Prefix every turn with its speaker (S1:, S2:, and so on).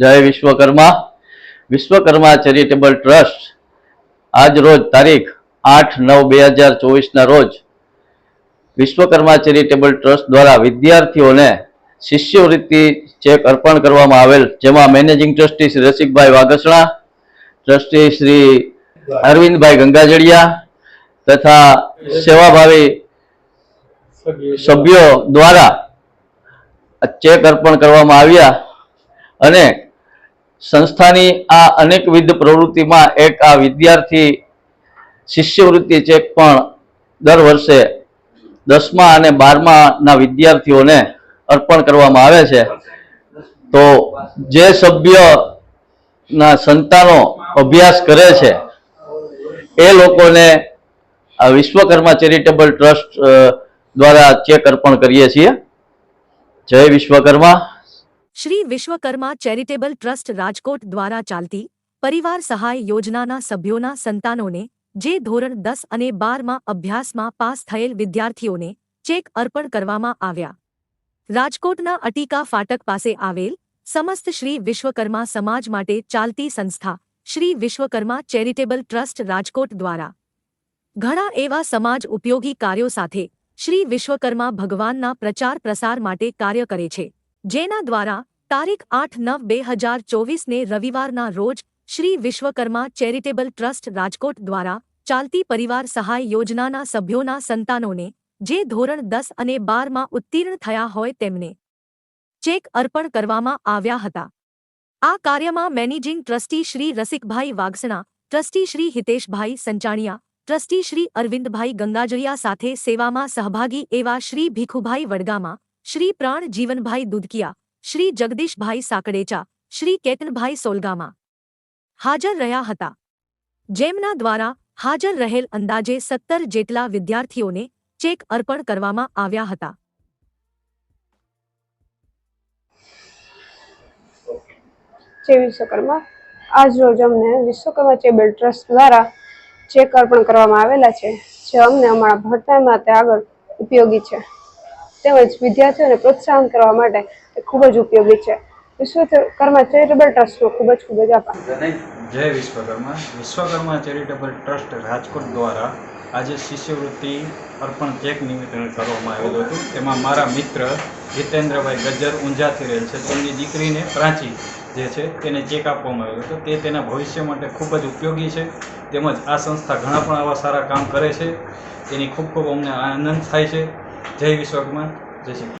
S1: જય Vishwakarma. Vishwakarma charitable trust આજ રોજ તારીખ આઠ નવ બે હજાર ચોવીસના રોજ વિશ્વકર્મા ચેરિટેબલ ટ્રસ્ટ દ્વારા વિદ્યાર્થીઓને શિષ્યવૃત્તિ ચેક અર્પણ કરવામાં આવેલ, જેમાં managing trustee Shri Rasikbhai Vagasana trustee Shri Arvindbhai Gangajaliya તથા સેવાભાવી સભ્યો દ્વારા ચેક અર્પણ કરવામાં આવ્યા અને સંસ્થાની આ અનેકવિધ પ્રવૃત્તિમાં એક આ વિદ્યાર્થી શિષ્યવૃત્તિ ચેક પણ દર વર્ષે દસમા અને બારમાના વિદ્યાર્થીઓને અર્પણ કરવામાં આવે છે. તો જે સભ્યના સંતાનો અભ્યાસ કરે છે, એ લોકોને આ વિશ્વકર્મા ચેરિટેબલ ટ્રસ્ટ દ્વારા ચેક અર્પણ કરીએ છીએ. જય વિશ્વકર્મા.
S2: શ્રી વિશ્વકર્મા ચેરિટેબલ ટ્રસ્ટ રાજકોટ દ્વારા ચાલતી પરિવાર સહાય યોજનાના સભ્યોના સંતાનોને, જે ધોરણ દસ અને બારમાં અભ્યાસમાં પાસ થયેલ વિદ્યાર્થીઓને ચેક અર્પણ કરવામાં આવ્યા. રાજકોટના અટીકા ફાટક પાસે આવેલ સમસ્ત શ્રી વિશ્વકર્મા સમાજ માટે ચાલતી સંસ્થા શ્રી વિશ્વકર્મા ચેરિટેબલ ટ્રસ્ટ રાજકોટ દ્વારા. ઘણા એવા સમાજ ઉપયોગી કાર્યો સાથે શ્રી વિશ્વકર્મા ભગવાનના પ્રચાર પ્રસાર માટે કાર્ય કરે છે. જેના દ્વારા તારીખ આઠ નવ બે હજાર ચોવીસને રવિવારના રોજ શ્રી વિશ્વકર્મા ચેરિટેબલ ટ્રસ્ટ રાજકોટ દ્વારા ચાલતી પરિવાર સહાય યોજનાના સભ્યોના સંતાનોને જે ધોરણ દસ અને બારમાં ઉત્તીર્ણ થયા હોય તેમને ચેક અર્પણ કરવામાં આવ્યા હતા. આ કાર્યમાં managing trustee Shri Rasikbhai Vagasana trustee Shri Hiteshbhai Sanchaniya, trustee Shri Arvindbhai Gangajaliya સાથે સેવામાં સહભાગી એવા શ્રી ભીખુભાઈ વડગામા શ્રી પ્રાણ જીવનભાઈ દુધકિયા, શ્રી જગદીશભાઈ સાકડેચા, શ્રી કેતનભાઈ સોલગામા હાજર રહ્યા હતા. જેમના દ્વારા હાજર રહેલ અંદાજે સત્તર જેટલા વિદ્યાર્થીઓને ચેક અર્પણ કરવામાં આવ્યા હતા.
S3: રોજ અમને વિશ્વકર્મા ચેબલ ટ્રસ્ટ દ્વારા ચેક અર્પણ કરવામાં આવેલા છે, જે અમને અમારા ભણતર માટે આગળ ઉપયોગી છે. તેમજ વિદ્યાર્થીઓને પ્રોત્સાહન કરવા માટે એ ખૂબ જ ઉપયોગી છે. વિશ્વકર્મા ચેરિટેબલ ટ્રસ્ટનો ખૂબ જ ખૂબ જ આભાર.
S4: જય વિશ્વકર્મા. વિશ્વકર્મા ચેરિટેબલ ટ્રસ્ટ રાજકોટ દ્વારા આજે શિષ્યવૃત્તિ અર્પણ ચેક નિમિત્તે કરવામાં આવેલું હતું. તેમાં મારા મિત્ર જીતેન્દ્રભાઈ ગજ્જર ઊંઝાથી રહેલ છે. તેમની દીકરીને પ્રાચી જે છે તેને ચેક આપવામાં આવ્યો હતો. તે તેના ભવિષ્ય માટે ખૂબ જ ઉપયોગી છે. તેમજ આ સંસ્થા ઘણા પણ આવા સારા કામ કરે છે. તેની ખૂબ ખૂબ અમને આનંદ થાય છે. જય વિશ્વકર્મા જય શ્રી.